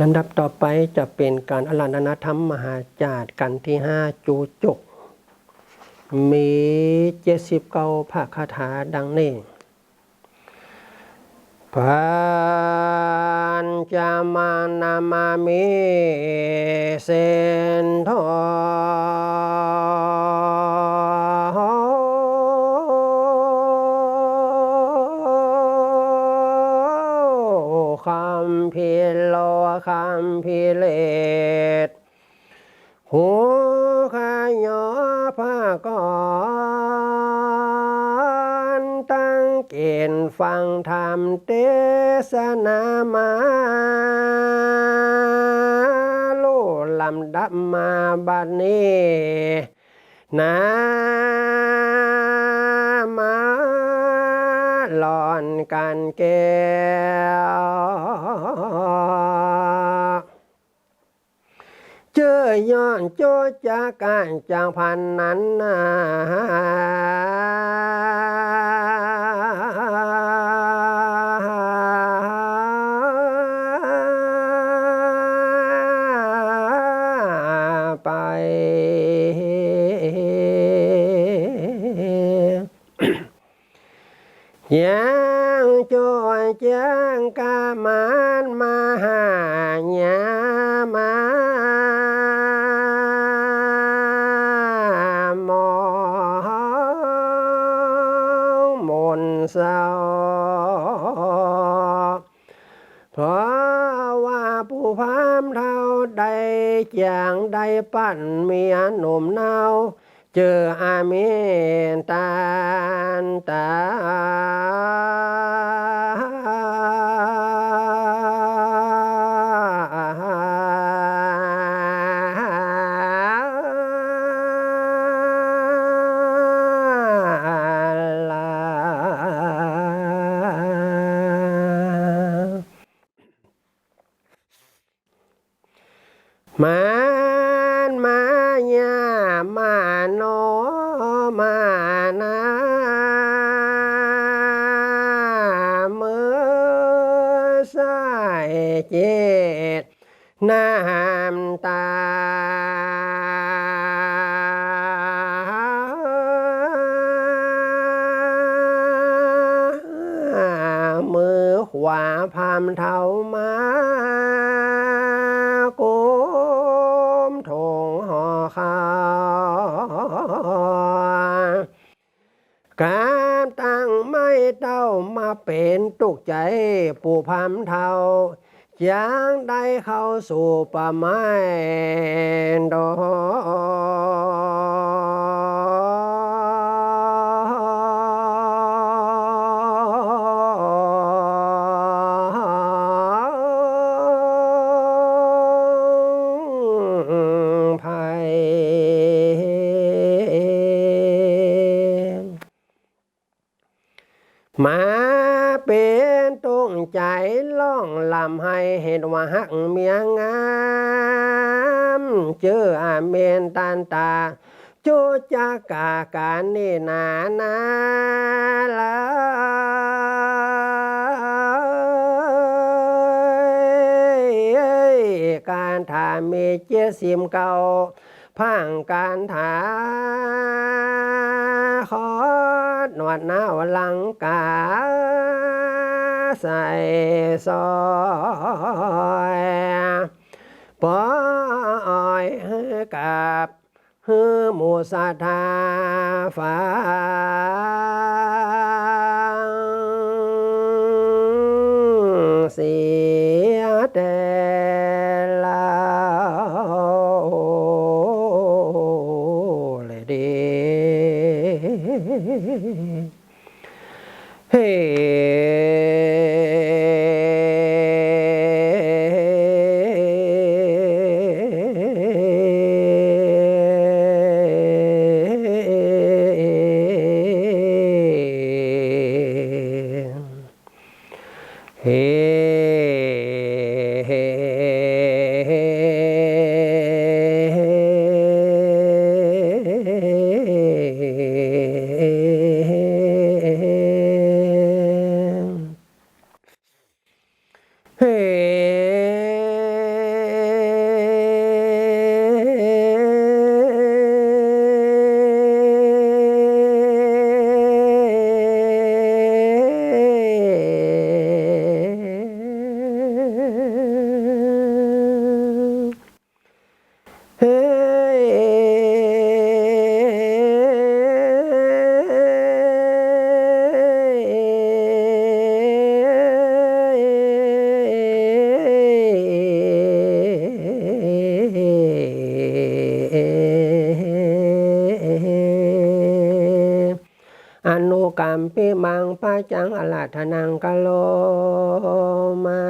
ลำดับต่อไปจะเป็นการอลันนธรรมมหาจาดกันที่ห้าจูจก มีเจ็ดสิบเก้าภาคาถาดังนี้พันจามานามามิเซนทอ พิโลคำพิเลตหูขยอผ้าก่อนตั้งเกณฑ์ฟังธรรมเทศนามาโลลำดับมาบัดนี้นามาหลอนกันแก้ว เจอย้อนโจจากการจางพันนั้นนาไปยังโจยจังกามานมาหาญามา เศร้าเพราะว่าผู้พามเท่าใดจางใดปั่นเมียหนุ่มเนาเจออาเมนตานตา โนมานาเมื่อสายเจ็ดน้ำตามือขวาพามเท้ามาโกมถงห่อข้าว การตั้งไม่เต้ามาเป็นตุกใจปู่พามเท้ายังได้เข้าสู่ป่าไม้ดอก มาเป็นตรงใจล่องลำให้เห็นว่าหักเมียงามเจออาเมนตันตาโจจากาการนี่นานาลายการถามีเจสิมเก่า พังการถาขอหนวดหน้าวลังกาใส่ซอยปอยกับฮือหมูสาธาฟ้า เ Hey. กัมปิมังปะจังอลาธนังกะโลมา